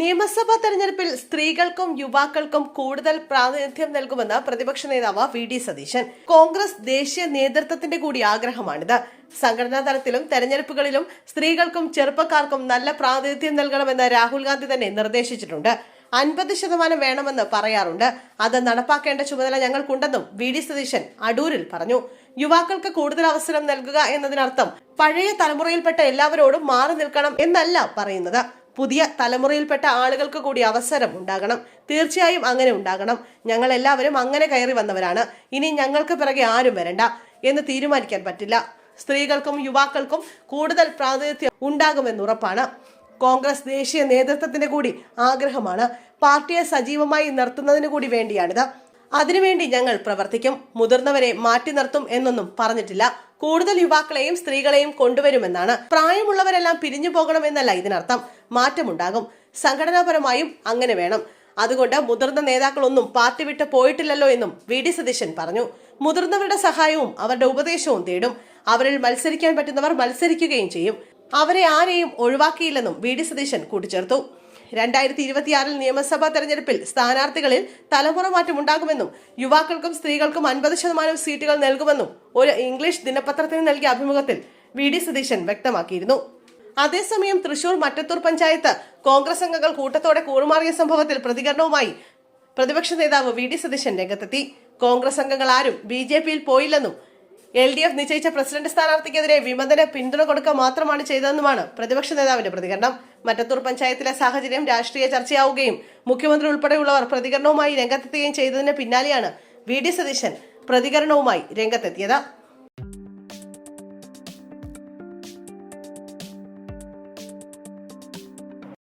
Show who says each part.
Speaker 1: നിയമസഭാ തെരഞ്ഞെടുപ്പിൽ സ്ത്രീകൾക്കും യുവാക്കൾക്കും കൂടുതൽ പ്രാതിനിധ്യം നൽകുമെന്ന് പ്രതിപക്ഷ നേതാവ് വി ഡി സതീശൻ. കോൺഗ്രസ് ദേശീയ നേതൃത്വത്തിന്റെ കൂടി ആഗ്രഹമാണിത്. സംഘടനാ തലത്തിലും തെരഞ്ഞെടുപ്പുകളിലും സ്ത്രീകൾക്കും ചെറുപ്പക്കാർക്കും നല്ല പ്രാതിനിധ്യം നൽകണമെന്ന് രാഹുൽ ഗാന്ധി തന്നെ നിർദ്ദേശിച്ചിട്ടുണ്ട്. അൻപത് ശതമാനം വേണമെന്ന് പറയാറുണ്ട്. അത് നടപ്പാക്കേണ്ട ചുമതല ഞങ്ങൾക്കുണ്ടെന്നും വി ഡി സതീശൻ അടൂരിൽ പറഞ്ഞു. യുവാക്കൾക്ക് കൂടുതൽ അവസരം നൽകുക എന്നതിനർത്ഥം പഴയ തലമുറയിൽപ്പെട്ട എല്ലാവരോടും മാറി നിൽക്കണം എന്നല്ല പറയുന്നത്. പുതിയ തലമുറയിൽപ്പെട്ട ആളുകൾക്ക് കൂടി അവസരം ഉണ്ടാകണം. തീർച്ചയായും അങ്ങനെ ഉണ്ടാകണം. ഞങ്ങൾ എല്ലാവരും അങ്ങനെ കയറി വന്നവരാണ്. ഇനി ഞങ്ങൾക്ക് പിറകെ ആരും വരണ്ട എന്ന് തീരുമാനിക്കാൻ പറ്റില്ല. സ്ത്രീകൾക്കും യുവാക്കൾക്കും കൂടുതൽ പ്രാതിനിധ്യം ഉണ്ടാകുമെന്ന് ഉറപ്പാണ്. കോൺഗ്രസ് ദേശീയ നേതൃത്വത്തിന്റെ കൂടി ആഗ്രഹമാണ്. പാർട്ടിയെ സജീവമായി നിർത്തുന്നതിന് കൂടി വേണ്ടിയാണിത്. അതിനുവേണ്ടി ഞങ്ങൾ പ്രവർത്തിക്കും. മുതിർന്നവരെ മാറ്റി നിർത്തും എന്നൊന്നും പറഞ്ഞിട്ടില്ല. കൂടുതൽ യുവാക്കളെയും സ്ത്രീകളെയും കൊണ്ടുവരുമെന്നാണ്. പ്രായമുള്ളവരെല്ലാം പിരിഞ്ഞു പോകണമെന്നല്ല ഇതിനർത്ഥം. മാറ്റമുണ്ടാകും. സംഘടനാപരമായും അങ്ങനെ വേണം. അതുകൊണ്ട് മുതിർന്ന നേതാക്കളൊന്നും പാർട്ടി വിട്ട് പോയിട്ടില്ലല്ലോ എന്നും വി ഡി സതീശൻ പറഞ്ഞു. മുതിർന്നവരുടെ സഹായവും അവരുടെ ഉപദേശവും തേടും. അവരിൽ മത്സരിക്കാൻ പറ്റുന്നവർ മത്സരിക്കുകയും ചെയ്യും. അവരെ ആരെയും ഒഴിവാക്കിയില്ലെന്നും വി ഡി സതീശൻ കൂട്ടിച്ചേർത്തു. രണ്ടായിരത്തി ഇരുപത്തിയാറിൽ നിയമസഭാ തെരഞ്ഞെടുപ്പിൽ സ്ഥാനാർത്ഥികളിൽ തലമുറ മാറ്റം ഉണ്ടാകുമെന്നും യുവാക്കൾക്കും സ്ത്രീകൾക്കും അൻപത് ശതമാനം സീറ്റുകൾ നൽകുമെന്നും ഒരു ഇംഗ്ലീഷ് ദിനപത്രത്തിന് നൽകിയ അഭിമുഖത്തിൽ വി ഡി സതീശൻ വ്യക്തമാക്കിയിരുന്നു. അതേസമയം തൃശൂർ മറ്റത്തൂർ പഞ്ചായത്ത് കോൺഗ്രസ് അംഗങ്ങൾ കൂട്ടത്തോടെ കൂറുമാറിയ സംഭവത്തിൽ പ്രതികരണവുമായി പ്രതിപക്ഷ നേതാവ് വി ഡി സതീശൻ രംഗത്തെത്തി. കോൺഗ്രസ് അംഗങ്ങൾ ആരും ബി ജെ പിയിൽ പോയില്ലെന്നും എൽ ഡി എഫ് നിശ്ചയിച്ച പ്രസിഡന്റ് സ്ഥാനാർത്ഥിക്കെതിരെ വിമതന് പിന്തുണ കൊടുക്കുക മാത്രമാണ് ചെയ്തതെന്നുമാണ് പ്രതിപക്ഷ നേതാവിന്റെ പ്രതികരണം. മറ്റത്തൂർ പഞ്ചായത്തിലെ സാഹചര്യം രാഷ്ട്രീയ ചർച്ചയാവുകയും മുഖ്യമന്ത്രി ഉൾപ്പെടെയുള്ളവർ പ്രതികരണവുമായി രംഗത്തെത്തുകയും ചെയ്തതിന് പിന്നാലെയാണ് വി ഡി സതീശൻ പ്രതികരണവുമായി രംഗത്തെത്തിയത്.